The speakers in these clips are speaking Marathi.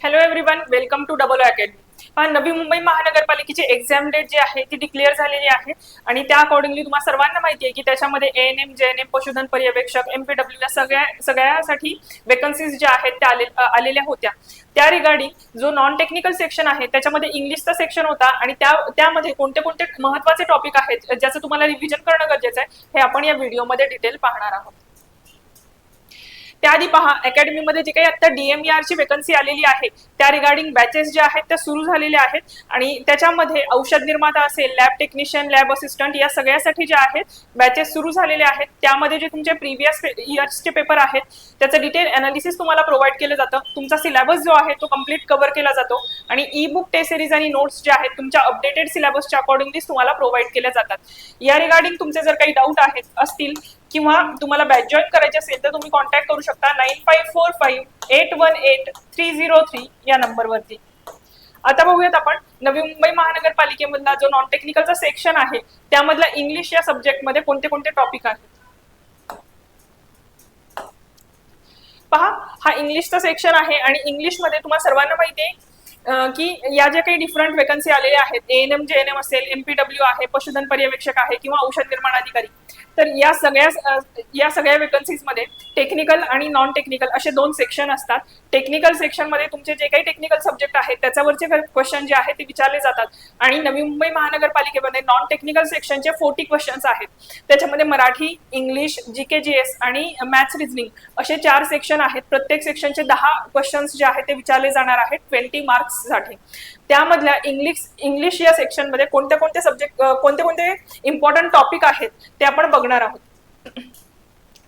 Hello everyone welcome to double academy हा नवी मुंबई महानगरपालिकेची एक्झाम डेट जी आहे ती डिक्लेअर झालेली आहे. आणि त्या अकॉर्डिंगली तुम्हाला सर्वांना माहिती आहे की त्याच्यामध्ये N M J N M पशुधन पर्यवेक्षक एमपीडब्ल्यू या सगळ्या सगळ्यासाठी वेकन्सीज ज्या आहेत त्या आले आलेल्या होत्या. त्या रिगार्डिंग जो नॉन टेक्निकल सेक्शन आहे त्याच्यामध्ये इंग्लिशचा सेक्शन होता आणि त्या त्यामध्ये कोणते कोणते महत्त्वाचे टॉपिक आहेत ज्याचं तुम्हाला रिव्हिजन करणं गरजेचं आहे हे आपण या व्हिडिओमध्ये डिटेल पाहणार आहोत. त्याआधी पहा अकॅडमीमध्ये जे काही आता डीएमईआर ची वेकन्सी आलेली आहे त्या रिगार्डिंग बॅचेस ज्या आहेत त्या सुरू झालेल्या आहेत. आणि त्याच्यामध्ये औषध निर्माता असेल लॅब टेक्निशियन लॅब असिस्टंट या सगळ्यासाठी ज्या आहेत बॅचेस सुरू झालेले आहेत. त्यामध्ये जे तुमचे प्रिव्हियस इयर्सचे पेपर आहेत त्याचं डिटेल अनालिसिस तुम्हाला प्रोव्हाइड केलं जातं. तुमचा सिलेबस जो आहे तो कंप्लीट कव्हर केला जातो. आणि ई बुक टेस्ट सिरीज आणि नोट्स जे आहेत तुमच्या अपडेटेड सिलेबसच्या अकॉर्डिंगली तुम्हाला प्रोव्हाइड केल्या जातात. या रिगार्डिंग तुमचे जर काही डाऊट आहेत असतील किंवा तुम्हाला बॅच जॉईन करायची असेल तर तुम्ही कॉन्टॅक्ट करू शकता nine five four five eight one eight three zero three या नंबरवरती. आता बघूयात आपण नवी मुंबई महानगरपालिकेमधला जो नॉन टेक्निकलचा सेक्शन आहे त्यामधला इंग्लिश या सब्जेक्टमध्ये कोणते कोणते टॉपिक आहेत? पहा हा इंग्लिशचा सेक्शन आहे आणि इंग्लिशमध्ये तुम्हाला सर्वांना माहिती आहे की या ज्या काही डिफरंट वेकन्सी आलेल्या आहेत ANM N M J N M असेल एमपीडब्ल्यू आहे पशुधन पर्यवेक्षक आहे किंवा औषध निर्माण अधिकारी तर या सगळ्या या सगळ्या वेकन्सीजमध्ये टेक्निकल आणि नॉन टेक्निकल असे दोन सेक्शन असतात. टेक्निकल सेक्शनमध्ये तुमचे जे काही टेक्निकल सब्जेक्ट आहेत त्याच्यावरचे क्वेश्चन जे आहेत ते विचारले जातात. आणि नवी मुंबई महानगरपालिकेमध्ये नॉन टेक्निकल सेक्शनचे फोर्टी क्वेश्चन्स आहेत. त्याच्यामध्ये Marathi English G K G S आणि मॅथ्स रिजनिंग असे चार सेक्शन आहेत. प्रत्येक सेक्शनचे दहा क्वेश्चन्स जे आहेत ते विचारले जाणार आहेत. ट्वेंटी मार्क्स साठी. त्यामधल्या इंग्लिश इंग्लिश या सेक्शनमध्ये कोणते कोणते सब्जेक्ट कोणते कोणते इम्पॉर्टंट टॉपिक आहेत ते आपण बघणार आहोत.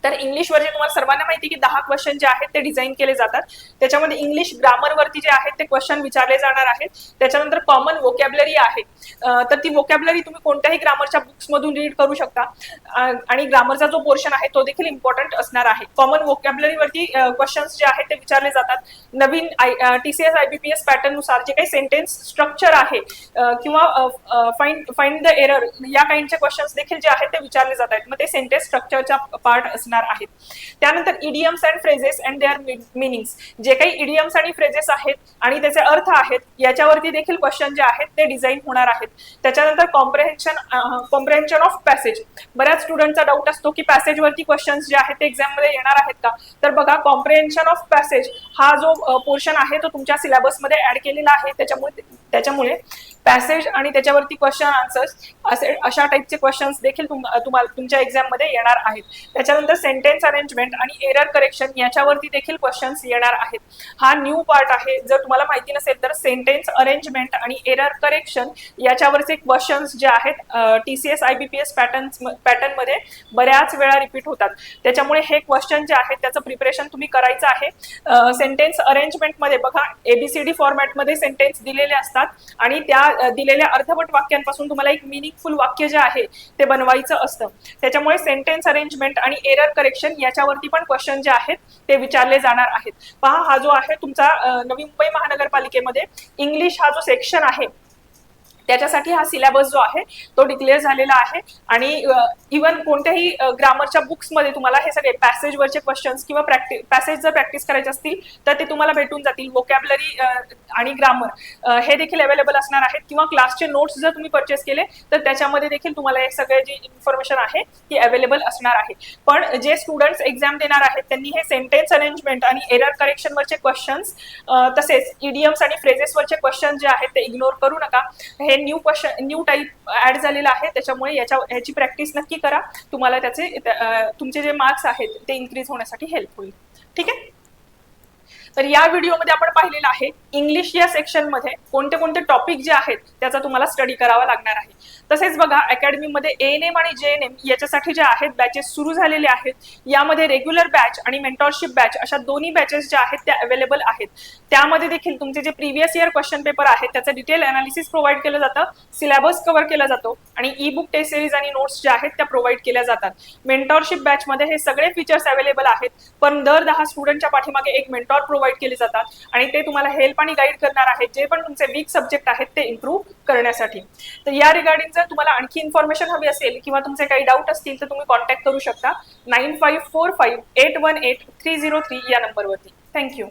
तर इंग्लिश वरती तुम्हाला सर्वांना माहिती की दहा क्वेश्चन जे आहेत ते डिझाईन केले जातात. त्याच्यामध्ये इंग्लिश ग्रामरवरती जे आहेत ते क्वेश्चन विचारले जाणार आहेत. त्याच्यानंतर कॉमन वोकॅबलरी आहे. तर ती वोकॅबलरी तुम्ही कोणत्याही ग्रामरच्या बुक्स मधून रीड करू शकता. आणि ग्रामरचा जो पोर्शन आहे तो देखील इम्पॉर्टंट असणार आहे. कॉमन वोकॅबलरीवरती क्वेश्चन्स जे आहेत ते विचारले जातात. नवीन आय टीसीएस आयबीपीएस पॅटर्ननुसार जे काही सेंटेन्स स्ट्रक्चर आहे किंवा फाइंड फाइंड द एरर या काइंडचे क्वेश्चन्स देखील जे आहेत ते विचारले जात आहेत मग ते सेंटेन्स स्ट्रक्चरचा पार्ट असणार आहेत. त्यानंतर idioms and phrases and their meanings जे काही इडियम्स आणि फ्रेजेस आहेत आणि त्याचे अर्थ आहेत याच्यावरती देखील क्वेश्चन जे आहेत ते डिझाईन होणार आहेत. त्याच्यानंतर कॉम्प्रेहेन्शन कॉम्प्रेहेन्शन ऑफ पॅसेज बऱ्याच स्टुडंटचा डाऊट असतो की पॅसेजवरती क्वेश्चन्स जे आहेत ते एक्झाममध्ये येणार आहेत का? तर बघा कॉम्प्रेहेन्शन ऑफ पॅसेज हा जो पोर्शन आहे तो तुमच्या सिलेबसमध्ये ऍड केलेला आहे. त्याच्यामुळे त्याच्यामुळे पॅसेज आणि त्याच्यावरती क्वेश्चन आन्सर्स असे अशा टाईपचे क्वेश्चन्स देखील तुम- तुम्हाला तुमच्या एक्झाममध्ये येणार आहेत. त्याच्यानंतर सेंटेन्स अरेंजमेंट आणि एरर करेक्शन याच्यावरती देखील क्वेश्चन्स येणार आहेत. हा न्यू पार्ट आहे. जर तुम्हाला माहिती नसेल तर सेंटेन्स अरेंजमेंट आणि एरर करेक्शन याच्यावरचे क्वेश्चन्स जे आहेत T C S I B P S pattern पॅटर्नमध्ये बऱ्याच वेळा रिपीट होतात. त्याच्यामुळे हे क्वेश्चन जे आहेत त्याचं प्रिपरेशन तुम्ही करायचं आहे. सेंटेन्स अरेंजमेंटमध्ये बघा एबीसीडी फॉर्मॅटमध्ये सेंटेन्स दिलेले असतात. आणि त्या दिलेल्या अर्धवट वाक्यांपासून तुम्हाला एक मिनिंगफुल वाक्य जे आहे ते बनवायचं असतं. त्याच्यामुळे सेंटेन्स अरेंजमेंट आणि एरर करेक्शन याच्यावरती पण क्वेश्चन जे आहेत ते विचारले जाणार आहेत. पहा हा जो आहे तुमचा नवी मुंबई महानगरपालिकेमध्ये इंग्लिश हा जो सेक्शन आहे त्याच्यासाठी हा सिलेबस जो आहे तो डिक्लेअर झालेला आहे. आणि इवन कोणत्याही ग्रामरच्या बुक्समध्ये तुम्हाला हे सगळे पॅसेजवरचे क्वेश्चन्स किंवा प्रॅक्टिस पॅसेज जर प्रॅक्टिस करायचे असतील तर ते तुम्हाला भेटून जातील. वोकॅबलरी आणि ग्रामर हे देखील अवेलेबल असणार आहेत. किंवा क्लासचे नोट्स जर तुम्ही परचेस केले तर त्याच्यामध्ये देखील तुम्हाला हे सगळे जी इन्फॉर्मेशन आहे ती अवेलेबल असणार आहे. पण जे स्टुडंट्स एक्झाम देणार आहेत त्यांनी हे सेंटेन्स अरेंजमेंट आणि एरर करेक्शनवरचे क्वेश्चन्स तसेच इडियम्स आणि फ्रेजेसवरचे क्वेश्चन जे आहेत ते इग्नोर करू नका. हे new question new type add झालेलं आहे. त्याच्यामुळे याच्या ह्याची प्रॅक्टिस नक्की करा. तुम्हाला त्याचे तुमचे जे मार्क्स आहेत ते इन्क्रीज होण्यासाठी हेल्प होईल ठीक आहे? तर या व्हिडिओमध्ये आपण पाहिलेलं आहे इंग्लिश या सेक्शनमध्ये कोणते कोणते टॉपिक जे आहेत त्याचा तुम्हाला स्टडी करावा लागणार आहे. तसेच बघा अकॅडमीमध्ये ए एन एम आणि जे एन एम याच्यासाठी जे आहेत बॅचेस सुरू झालेले आहेत. यामध्ये रेग्युलर बॅच आणि मेंटॉरशिप बॅच अशा दोन्ही बॅचेस ज्या आहेत त्या अवेलेबल आहेत. त्यामध्ये देखील तुमचे जे प्रिव्हियस इयर क्वेश्चन पेपर आहेत त्याचं डिटेल अनालिसिस प्रोव्हाइड केलं जातं सिलेबस कव्हर केला जातो आणि ई बुक टेस्ट सिरीज आणि नोट्स ज्या आहेत त्या प्रोव्हाइड केल्या जातात. मेंटॉरशिप बॅचमध्ये हे सगळे फीचर्स अवेलेबल आहेत पण दर दहा स्टुडंटच्या पाठीमागे एक मेंटॉर प्रोव्हाइड केले जातात. आणि ते तुम्हाला हेल्प आणि गाईड करणार आहेत जे पण तुमचे वीक सब्जेक्ट आहेत ते इम्प्रूव्ह करण्यासाठी. तर या रिगार्डिंग जर तुम्हाला आणखी इन्फॉर्मेशन हवी असेल किंवा तुमचे काही डाऊट असतील तर तुम्ही कॉन्टॅक्ट करू शकता. Nine five four five eight one eight three zero three या नंबरवरती थँक्यू